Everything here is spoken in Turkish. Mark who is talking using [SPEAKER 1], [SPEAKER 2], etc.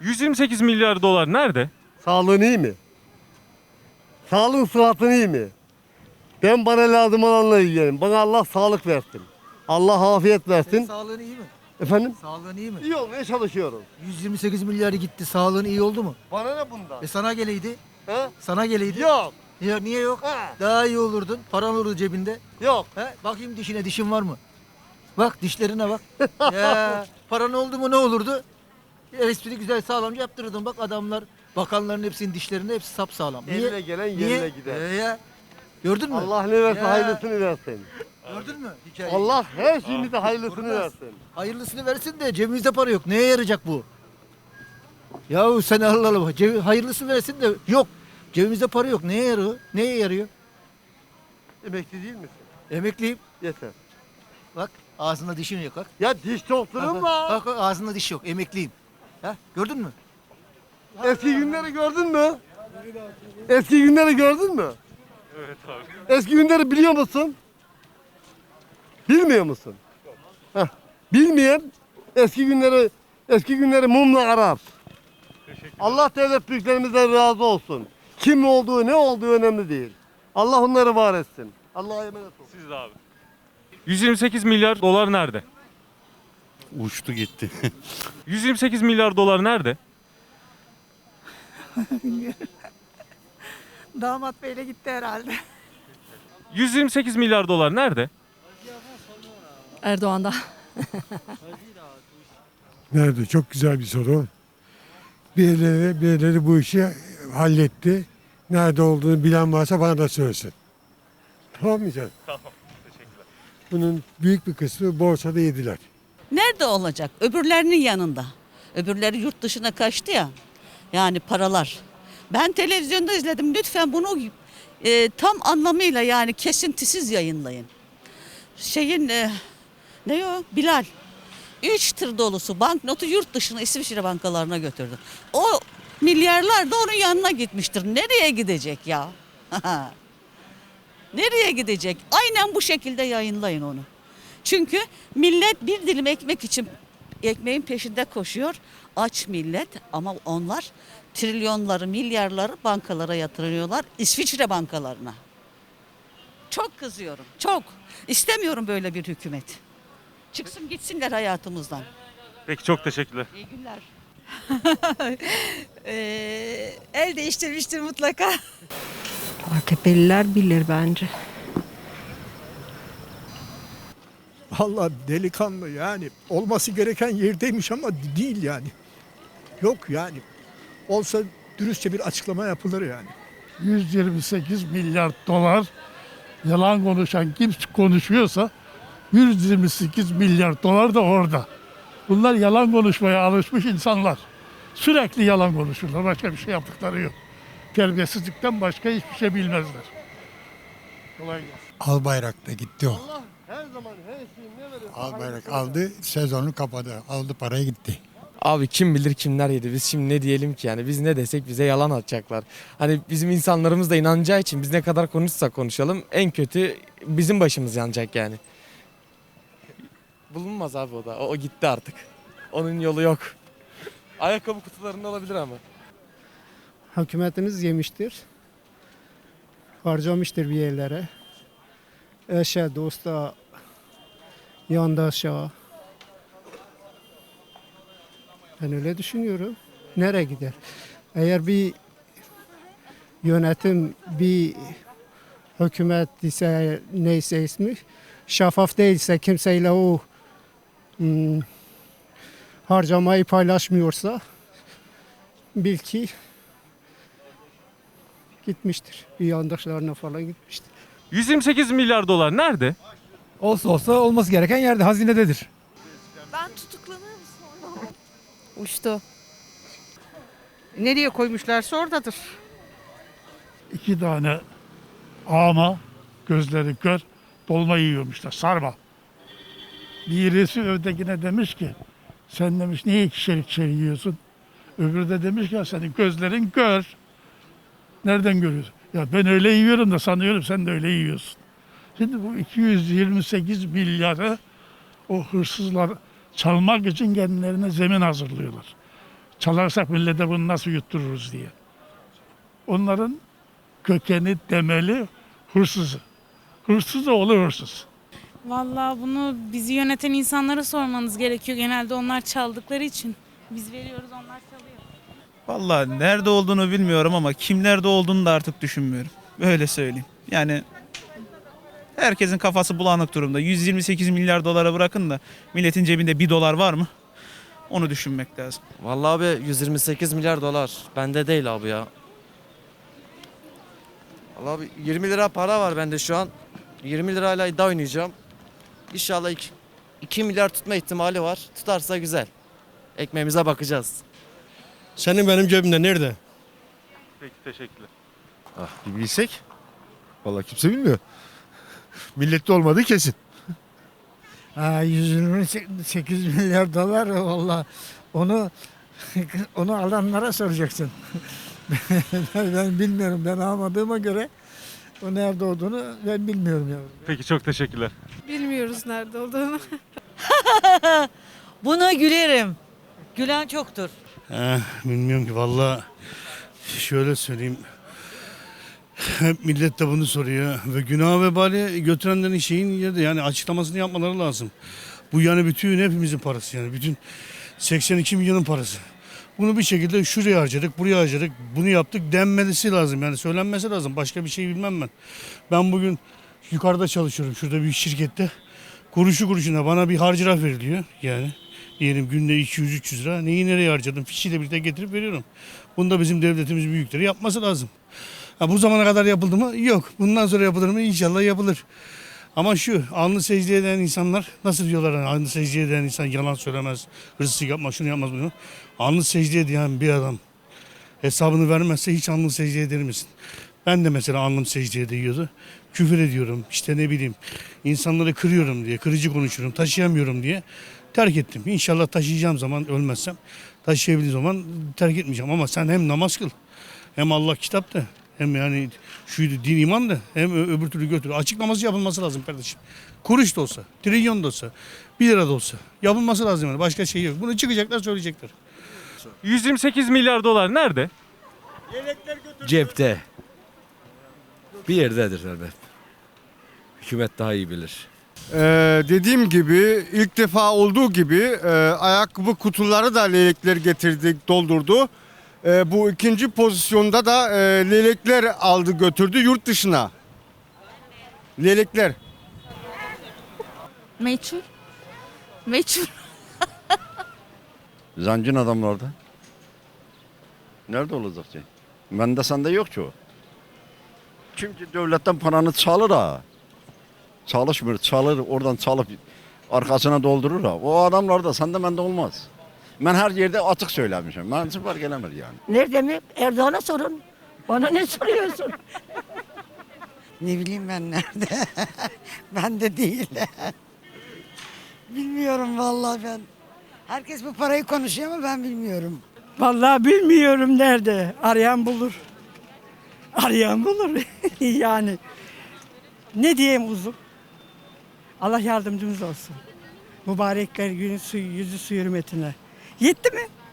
[SPEAKER 1] 128 milyar dolar nerede?
[SPEAKER 2] Sağlığın iyi mi? Sağlığın sıhhatin iyi mi? Ben bana lazım olanla ilgilenim. Bana Allah sağlık versin. Allah afiyet versin.
[SPEAKER 3] Sağlığın iyi mi?
[SPEAKER 2] Efendim?
[SPEAKER 3] Sağlığın iyi mi?
[SPEAKER 2] İyi olmaya çalışıyorum.
[SPEAKER 3] 128 milyarı gitti. Sağlığın iyi oldu mu?
[SPEAKER 2] Bana ne bundan?
[SPEAKER 3] E sana geleydi.
[SPEAKER 2] He?
[SPEAKER 3] Sana geleydi.
[SPEAKER 2] Yok.
[SPEAKER 3] Ya niye yok?
[SPEAKER 2] Ha.
[SPEAKER 3] Daha iyi olurdun. Paran olurdu cebinde.
[SPEAKER 2] Yok.
[SPEAKER 3] He? Bakayım dişine dişin var mı? Bak dişlerine bak. ya paran oldu mu ne olurdu? Espri güzel sağlamca yaptırırdın. Bak adamlar bakanların hepsinin dişlerinde hepsi sap sağlam.
[SPEAKER 2] Eline gelen yerine gider.
[SPEAKER 3] E ya. Gördün mü?
[SPEAKER 2] Allah ne verse
[SPEAKER 3] Ya.
[SPEAKER 2] hayırlısını versin.
[SPEAKER 3] Gördün mü hikayeyi?
[SPEAKER 2] Allah her şeyimize hayırlısını
[SPEAKER 3] Kurban.
[SPEAKER 2] versin.
[SPEAKER 3] Hayırlısını versin de cebimizde para yok. Neye yarayacak bu? Yahu sen Allah Allah. Cebi, hayırlısı versin de yok. Cebimizde para yok. Neye yarıyor? Neye yarıyor?
[SPEAKER 2] Emekli değil misin?
[SPEAKER 3] Emekliyim.
[SPEAKER 2] Yeter.
[SPEAKER 3] Bak ağzında dişin yok bak.
[SPEAKER 2] Ya diş
[SPEAKER 3] Bak,
[SPEAKER 2] var.
[SPEAKER 3] bak, bak, ağzında diş yok. Emekliyim. Ha? Gördün mü?
[SPEAKER 2] Eski günleri gördün mü? Eski günleri gördün mü?
[SPEAKER 1] Evet abi.
[SPEAKER 2] Eski günleri biliyor musun? Bilmiyor musun? Heh. Bilmeyen eski günleri eski günleri mumla arar. Allah devlet büyüklerimizden razı olsun. Kim olduğu ne olduğu önemli değil. Allah onları var etsin. Allah'a emanet olun.
[SPEAKER 1] Siz de abi. 128 milyar dolar nerede?
[SPEAKER 4] Uçtu gitti.
[SPEAKER 1] 128 milyar dolar nerede?
[SPEAKER 5] Damat beyle gitti herhalde.
[SPEAKER 1] 128 milyar dolar nerede?
[SPEAKER 5] Erdoğan'da.
[SPEAKER 6] Nerede? Çok güzel bir soru. Birileri, birileri bu işi halletti. Nerede olduğunu bilen varsa bana da söylesin. Tamam mı canım?
[SPEAKER 1] Tamam. Teşekkürler.
[SPEAKER 6] Bunun büyük bir kısmı borsada yediler.
[SPEAKER 7] Nerede olacak? Öbürlerinin yanında. Öbürleri yurt dışına kaçtı ya. Yani paralar. Ben televizyonda izledim. Lütfen bunu e, tam anlamıyla yani kesintisiz yayınlayın. Şeyin e, ne o? Bilal. 3 tır dolusu banknotu yurt dışına İsviçre bankalarına götürdü. O milyarlar da onun yanına gitmiştir. Nereye gidecek ya? Nereye gidecek? Aynen bu şekilde yayınlayın onu. Çünkü millet bir dilim ekmek için ekmeğin peşinde koşuyor. Aç millet ama onlar trilyonları, milyarları bankalara yatırıyorlar. İsviçre bankalarına. Çok kızıyorum. Çok. İstemiyorum böyle bir hükümet. Çıksın gitsinler hayatımızdan.
[SPEAKER 1] Peki çok teşekkürler.
[SPEAKER 7] İyi günler.
[SPEAKER 5] Ee, el değiştirmiştir mutlaka.
[SPEAKER 8] AKP'liler bilir bence.
[SPEAKER 9] Allah delikanlı yani olması gereken yerdeymiş ama değil yani. Yok yani. Olsa dürüstçe bir açıklama yapılır yani.
[SPEAKER 10] 128 milyar dolar yalan konuşan kim konuşuyorsa 128 milyar dolar da orada. Bunlar yalan konuşmaya alışmış insanlar. Sürekli yalan konuşurlar. Başka bir şey yaptıkları yok. Terbiyesizlikten başka hiçbir şey bilmezler. Kolay gelsin.
[SPEAKER 6] Albayrak'ta gitti o.
[SPEAKER 2] Allah her zaman her şeyi ne verirse
[SPEAKER 6] Albayrak aldı, sezonu kapadı. Aldı parayı gitti.
[SPEAKER 11] Abi kim bilir kimler yedi. Biz şimdi ne diyelim ki yani biz ne desek bize yalan atacaklar. Hani bizim insanlarımız da inanacağı için biz ne kadar konuşsak konuşalım en kötü bizim başımız yanacak yani. Bulunmaz abi o da. O, o gitti artık. Onun yolu yok. Ayakkabı kutularında olabilir ama.
[SPEAKER 8] Hükümetimiz yemiştir. Harcamıştır bir yerlere. Eşe, dosta, yandaşa. Ben öyle düşünüyorum. Nereye gider? Eğer bir yönetim, bir hükümet ise neyse ismi şeffaf değilse kimseyle o hmm, harcamayı paylaşmıyorsa bil ki gitmiştir. Bir yandaşlarına falan gitmiştir.
[SPEAKER 1] 128 milyar dolar nerede?
[SPEAKER 3] Olsa olsa olması gereken yerde hazinededir.
[SPEAKER 5] Ben tutuklanır mısın?
[SPEAKER 8] Uçtu. Nereye koymuşlarsa oradadır.
[SPEAKER 10] İki tane ama gözleri kör dolma yiyormuşlar sarma. Birisi ötekine demiş ki sen demiş niye ikişer ikişer yiyorsun? Öbürü de demiş ki senin gözlerin kör. Nereden görüyorsun? Ya ben öyle yiyorum da sanıyorum sen de öyle yiyorsun. Şimdi bu 228 milyarı o hırsızlar çalmak için kendilerine zemin hazırlıyorlar. Çalarsak millete bunu nasıl yuttururuz diye. Onların kökeni, temeli hırsızı. Hırsız oğlu hırsız.
[SPEAKER 5] Vallahi bunu bizi yöneten insanlara sormanız gerekiyor. Genelde onlar çaldıkları için. Biz veriyoruz onlar çalıyor.
[SPEAKER 12] Vallahi nerede olduğunu bilmiyorum ama kimlerde olduğunu da artık düşünmüyorum. Öyle söyleyeyim. Yani herkesin kafası bulanık durumda. 128 milyar dolara bırakın da milletin cebinde 1 dolar var mı? Onu düşünmek lazım.
[SPEAKER 13] Vallahi abi 128 milyar dolar. Bende değil abi ya. Vallahi abi 20 lira para var bende şu an. 20 lirayla iddia oynayacağım. İnşallah 2, 2 milyar tutma ihtimali var. Tutarsa güzel. Ekmeğimize bakacağız.
[SPEAKER 4] Senin benim cebimde nerede?
[SPEAKER 1] Peki teşekkürler.
[SPEAKER 4] Ah bir bilsek. Vallahi kimse bilmiyor. Millette olmadığı kesin.
[SPEAKER 14] Ha, 128 milyar dolar valla onu onu alanlara soracaksın. ben bilmiyorum ben almadığıma göre o nerede olduğunu ben bilmiyorum ya.
[SPEAKER 1] Peki çok teşekkürler.
[SPEAKER 5] Bilmiyoruz nerede olduğunu.
[SPEAKER 15] Buna gülerim. Gülen çoktur.
[SPEAKER 4] Eh, bilmiyorum ki vallahi şöyle söyleyeyim. Hep millet de bunu soruyor ve günah vebali götürenlerin şeyin yerde yani açıklamasını yapmaları lazım. Bu yani bütün hepimizin parası yani bütün 82 milyonun parası. Bunu bir şekilde şuraya harcadık, buraya harcadık, bunu yaptık denmesi lazım yani söylenmesi lazım. Başka bir şey bilmem ben. Ben bugün yukarıda çalışıyorum şurada bir şirkette. Kuruşu kuruşuna bana bir harcıraf veriliyor yani. Diyelim günde 200-300 lira. Neyi nereye harcadım? Fişiyle birlikte getirip veriyorum. Bunu da bizim devletimiz büyükleri yapması lazım. Ha, bu zamana kadar yapıldı mı? Yok. Bundan sonra yapılır mı? İnşallah yapılır. Ama şu alnı secde eden insanlar nasıl diyorlar hani alnı secde eden insan yalan söylemez, hırsızlık yapmaz, şunu yapmaz bunu. Alnı secde eden bir adam hesabını vermezse hiç alnı secde eder misin? Ben de mesela alnım secde ediyordu. Küfür ediyorum işte ne bileyim insanları kırıyorum diye, kırıcı konuşuyorum, taşıyamıyorum diye terk ettim. İnşallah taşıyacağım zaman ölmezsem taşıyabildiğim zaman terk etmeyeceğim. Ama sen hem namaz kıl hem Allah kitapta hem yani şu din iman da hem öbür türlü götür. Açıklaması yapılması lazım kardeşim. Kuruş da olsa, trilyon da olsa, bir lira da olsa yapılması lazım yani. Başka şey yok. Bunu çıkacaklar söyleyecekler.
[SPEAKER 1] 128 milyar dolar nerede?
[SPEAKER 16] Cepte. Bir yerdedir elbet. Hükümet daha iyi bilir.
[SPEAKER 17] Ee, dediğim gibi ilk defa olduğu gibi e, ayakkabı kutuları da leylekler getirdik, doldurdu. E, bu ikinci pozisyonda da e, leylekler aldı götürdü yurt dışına. Leylekler.
[SPEAKER 5] Meçhul. Meçhul.
[SPEAKER 4] Zancın adamlarda. Nerede olacak şey? Bende sende yok ki o. Çünkü devletten paranı çalır ha. Çalışmıyor, çalır, oradan çalıp arkasına doldurur ha. O adamlar da sende bende olmaz. Ben her yerde açık söylemişim. Ben süper gelemir yani.
[SPEAKER 15] Nerede mi? Erdoğan'a sorun. Bana ne soruyorsun?
[SPEAKER 14] Ne bileyim ben nerede? ben de değil. bilmiyorum vallahi ben. Herkes bu parayı konuşuyor ama ben bilmiyorum. Vallahi bilmiyorum nerede. Arayan bulur. Arayan bulur. yani ne diyeyim uzun? Allah yardımcımız olsun. Mübarekler günü su, yüzü su hürmetine. Yetti mi?